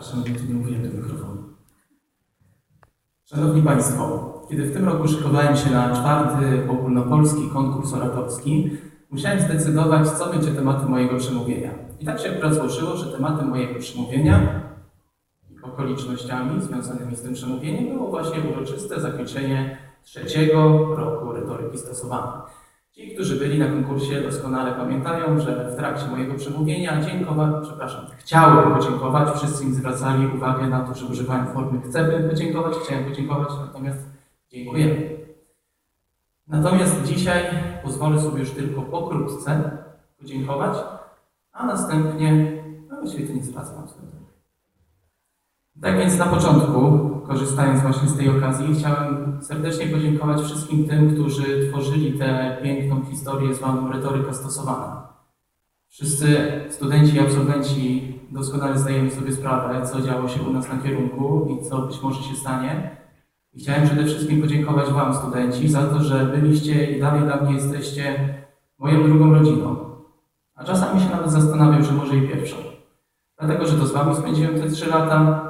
Przepraszam, tu nie mówiłem do mikrofonu. Szanowni Państwo, kiedy w tym roku szykowałem się na czwarty ogólnopolski konkurs oratorski, musiałem zdecydować, co będzie tematem mojego przemówienia. I tak się akurat złożyło, że tematem mojego przemówienia i okolicznościami związanymi z tym przemówieniem było właśnie uroczyste zakończenie trzeciego roku retoryki stosowanej. Ci, którzy byli na konkursie, doskonale pamiętają, że w trakcie mojego przemówienia dziękować, przepraszam, chciałem podziękować, wszyscy mi zwracali uwagę na to, że używałem formy chcę podziękować, chciałem podziękować, natomiast dziękujemy. Natomiast dzisiaj pozwolę sobie już tylko pokrótce podziękować, a następnie, no właściwie to nie zwracam wtedy. Tak więc na początku, korzystając właśnie z tej okazji, chciałem serdecznie podziękować wszystkim tym, którzy tworzyli tę piękną historię zwaną retoryka stosowana. Wszyscy studenci i absolwenci doskonale zdajemy sobie sprawę, co działo się u nas na kierunku i co być może się stanie. I chciałem przede wszystkim podziękować Wam, studenci, za to, że byliście i dalej dla mnie jesteście moją drugą rodziną. A czasami się nawet zastanawiam, że może i pierwszą. Dlatego, że to z Wami spędziłem te trzy lata,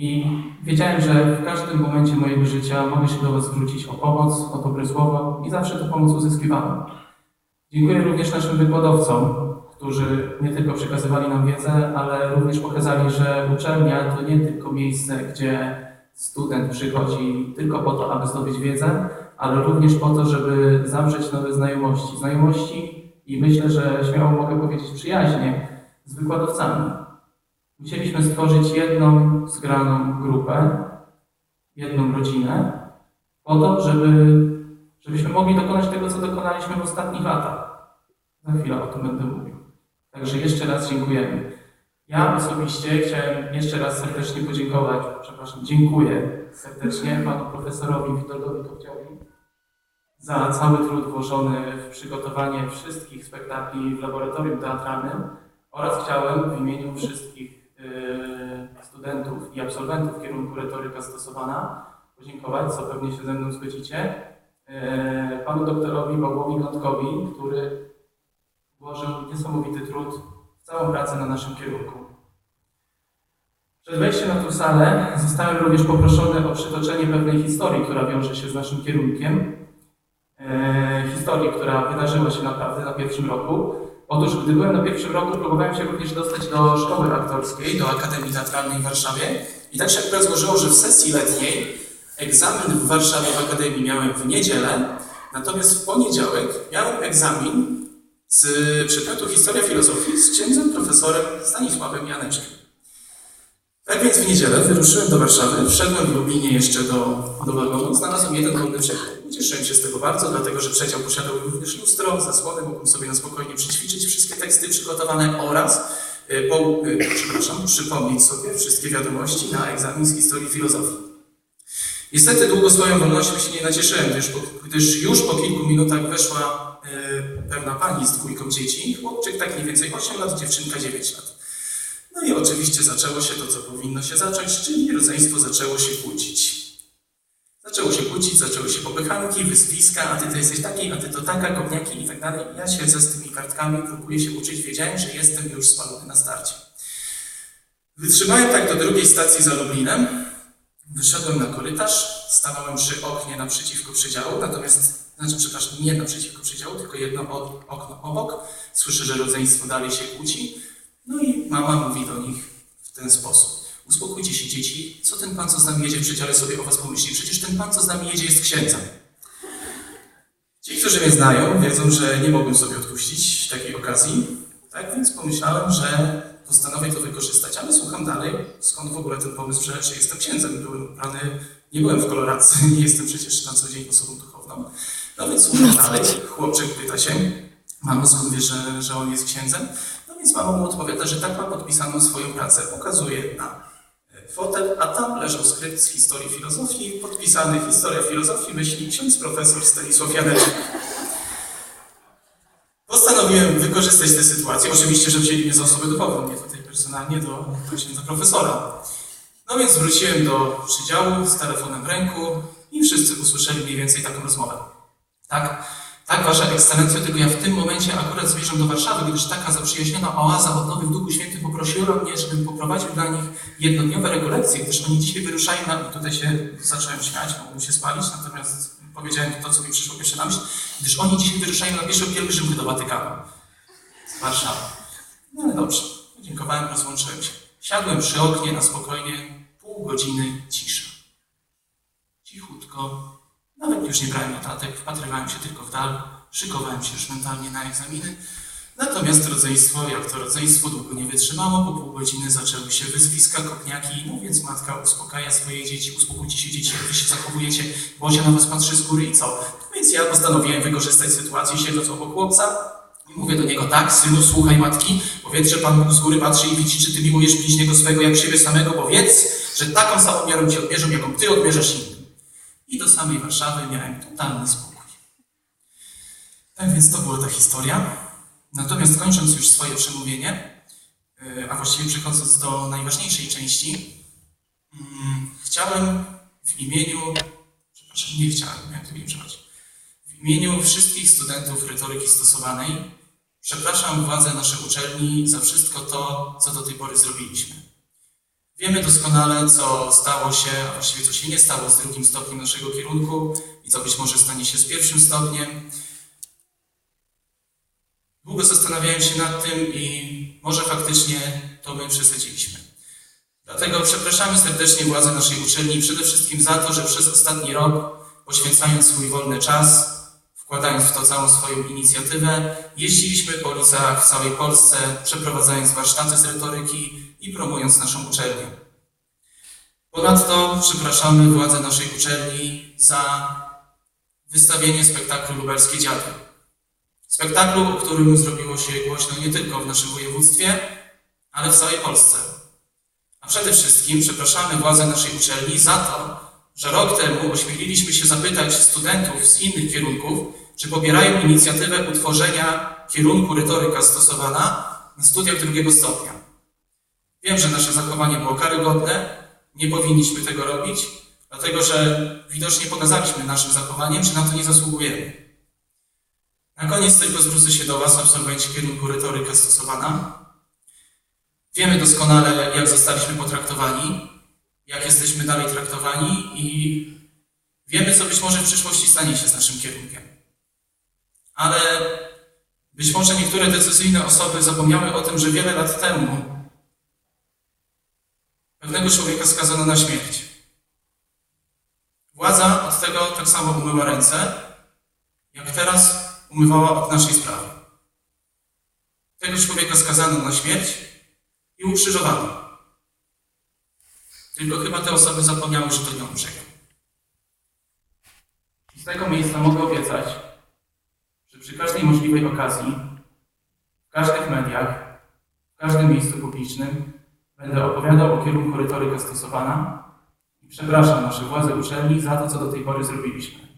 i wiedziałem, że w każdym momencie mojego życia mogę się do Was zwrócić o pomoc, o dobre słowo i zawsze tę pomoc uzyskiwałem. Dziękuję również naszym wykładowcom, którzy nie tylko przekazywali nam wiedzę, ale również pokazali, że uczelnia to nie tylko miejsce, gdzie student przychodzi tylko po to, aby zdobyć wiedzę, ale również po to, żeby zawrzeć nowe znajomości. Znajomości i myślę, że śmiało mogę powiedzieć przyjaźnie z wykładowcami. Musieliśmy stworzyć jedną zgraną grupę, jedną rodzinę, po to, żeby, żebyśmy mogli dokonać tego, co dokonaliśmy w ostatnich latach. Za chwilę o tym będę mówił. Także jeszcze raz dziękujemy. Ja osobiście chciałem jeszcze raz serdecznie podziękować, przepraszam, dziękuję serdecznie panu profesorowi Witoldowi Kopciowi za cały trud włożony w przygotowanie wszystkich spektakli w laboratorium teatralnym oraz chciałem w imieniu wszystkich studentów i absolwentów kierunku retoryka stosowana podziękować, co pewnie się ze mną zgodzicie, y, panu doktorowi Pawłowi Gątkowi, który włożył niesamowity trud w całą pracę na naszym kierunku. Przed wejściem na tę salę zostałem również poproszony o przytoczenie pewnej historii, która wiąże się z naszym kierunkiem. E, historii, która wydarzyła się naprawdę na pierwszym roku. Otóż, gdy byłem na pierwszym roku, próbowałem się również dostać do szkoły aktorskiej, do Akademii Teatralnej w Warszawie. I tak się akurat złożyło, że w sesji letniej egzamin w Warszawie w Akademii miałem w niedzielę, natomiast w poniedziałek miałem egzamin z przedmiotu Historia Filozofii z księdzem profesorem Stanisławem Janeczkiem. Tak więc w niedzielę wyruszyłem do Warszawy, wszedłem w Lublinie jeszcze do, do wagonu, znalazłem jeden wolny przedział. Ucieszyłem się z tego bardzo, dlatego że przedział posiadał również lustro, zasłonę, mógłbym sobie na spokojnie przećwiczyć wszystkie teksty przygotowane oraz, y, po, y, przepraszam, przypomnieć sobie wszystkie wiadomości na egzamin z historii filozofii. Niestety długo swoją wolnością się nie nacieszyłem, gdyż, gdyż już po kilku minutach weszła y, pewna pani z dwójką dzieci, chłopczyk tak mniej więcej 8 lat, dziewczynka 9 lat. No i oczywiście zaczęło się to, co powinno się zacząć, czyli rodzeństwo zaczęło się kłócić. Zaczęło się kłócić, zaczęły się popychanki, wyzwiska, a ty to jesteś taki, a ty to taka, kopniaki i tak dalej. Ja siedzę z tymi kartkami, próbuję się uczyć, wiedziałem, że jestem już spalony na starcie. Wytrzymałem tak do drugiej stacji za Lublinem, wyszedłem na korytarz, stanąłem przy oknie naprzeciwko przedziału, natomiast, znaczy przepraszam, nie naprzeciwko przedziału, tylko jedno okno obok. Słyszę, że rodzeństwo dalej się kłóci. No i mama mówi do nich w ten sposób. Uspokójcie się dzieci, co ten pan, co z nami jedzie w przedziale sobie o was pomyśli? Przecież ten pan, co z nami jedzie jest księdzem. Ci, którzy mnie znają, wiedzą, że nie mogłem sobie odpuścić takiej okazji. Tak więc pomyślałem, że postanowię to wykorzystać, ale słucham dalej, skąd w ogóle ten pomysł, że, że jestem księdzem. Byłem ubrany, nie byłem w koloradce, nie jestem przecież na co dzień osobą duchowną. No więc słucham dalej, chłopczyk pyta się, mamo skąd wiesz, że, że on jest księdzem? No więc mama mu odpowiada, że tak ma podpisaną swoją pracę. Pokazuje na fotel, a tam leżał skrypt z historii filozofii, podpisany historia filozofii, myśli ksiądz profesor Stanisław Janeczek. Postanowiłem wykorzystać tę sytuację. Oczywiście, że wzięli mnie za osobę duchowną, nie tutaj personalnie do księdza profesora. No więc wróciłem do przydziału z telefonem w ręku i wszyscy usłyszeli mniej więcej taką rozmowę. Tak? Tak, Wasza Ekscelencjo, tylko ja w tym momencie akurat zmierzam do Warszawy, gdyż taka zaprzyjaźniona oaza odnowy w Duchu Świętym poprosiła mnie, żebym poprowadził dla nich jednodniowe rekolekcje, gdyż oni dzisiaj wyruszają na... I tutaj się zacząłem śmiać, mogłem się spalić, natomiast powiedziałem to, co mi przyszło pierwsze na myśl, gdyż oni dzisiaj wyruszają na pierwszą pielgrzymkę do Watykanu z Warszawy. No ale dobrze, podziękowałem, rozłączyłem się. Siadłem przy oknie na spokojnie, pół godziny cisza. Cichutko, już nie brałem notatek, wpatrywałem się tylko w dal, szykowałem się już mentalnie na egzaminy. Natomiast rodzeństwo, jak to rodzeństwo długo nie wytrzymało, po pół godziny zaczęły się wyzwiska, kopniaki, no więc matka uspokaja swoje dzieci, uspokójcie się dzieci, jak wy się zachowujecie, Bozia na was patrzy z góry i co? No więc ja postanowiłem wykorzystać sytuację, siedząc obok chłopca, i mówię do niego, tak, synu, słuchaj matki, powiedz, że Pan z góry patrzy i widzi, czy ty miłujesz bliźniego swego jak siebie samego, powiedz, że taką samą miarą ci odmierzą, jaką ty odmierzasz innym. I do samej Warszawy miałem totalny spokój. Tak więc to była ta historia. Natomiast kończąc już swoje przemówienie, yy, a właściwie przechodząc do najważniejszej części, mm, chciałem w imieniu, przepraszam, nie chciałem, tu nie przepraszam, w imieniu wszystkich studentów retoryki stosowanej przepraszam władze naszej uczelni za wszystko to, co do tej pory zrobiliśmy. Wiemy doskonale, co stało się, a właściwie co się nie stało z drugim stopniem naszego kierunku i co być może stanie się z pierwszym stopniem. Długo zastanawiałem się nad tym i może faktycznie to my przesadziliśmy. Dlatego przepraszamy serdecznie władze naszej uczelni przede wszystkim za to, że przez ostatni rok, poświęcając swój wolny czas, wkładając w to całą swoją inicjatywę, jeździliśmy po ulicach w całej Polsce, przeprowadzając warsztaty z retoryki i promując naszą uczelnię. Ponadto przepraszamy władze naszej uczelni za wystawienie spektaklu Lubelskie Dziady. Spektaklu, o którym zrobiło się głośno nie tylko w naszym województwie, ale w całej Polsce. A przede wszystkim przepraszamy władze naszej uczelni za to, że rok temu ośmieliliśmy się zapytać studentów z innych kierunków, czy pobierają inicjatywę utworzenia kierunku retoryka stosowana na studiach drugiego stopnia. Wiem, że nasze zachowanie było karygodne, nie powinniśmy tego robić, dlatego że widocznie pokazaliśmy naszym zachowaniem, że na to nie zasługujemy. Na koniec tylko zwrócę się do Was, absolwenci kierunku retoryka stosowana. Wiemy doskonale, jak zostaliśmy potraktowani, jak jesteśmy dalej traktowani i wiemy, co być może w przyszłości stanie się z naszym kierunkiem. Ale być może niektóre decyzyjne osoby zapomniały o tym, że wiele lat temu pewnego człowieka skazano na śmierć. Władza od tego tak samo umyła ręce, jak teraz umywała od naszej sprawy. Tego człowieka skazano na śmierć i ukrzyżowano. Tylko chyba te osoby zapomniały, że to nie umrzeją. I z tego miejsca mogę obiecać, że przy każdej możliwej okazji, w każdych mediach, w każdym miejscu publicznym będę opowiadał o kierunku retoryka stosowana i przepraszam nasze władze uczelni za to, co do tej pory zrobiliśmy.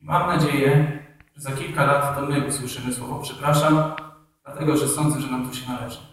I mam nadzieję, że za kilka lat to my usłyszymy słowo przepraszam, dlatego że sądzę, że nam to się należy.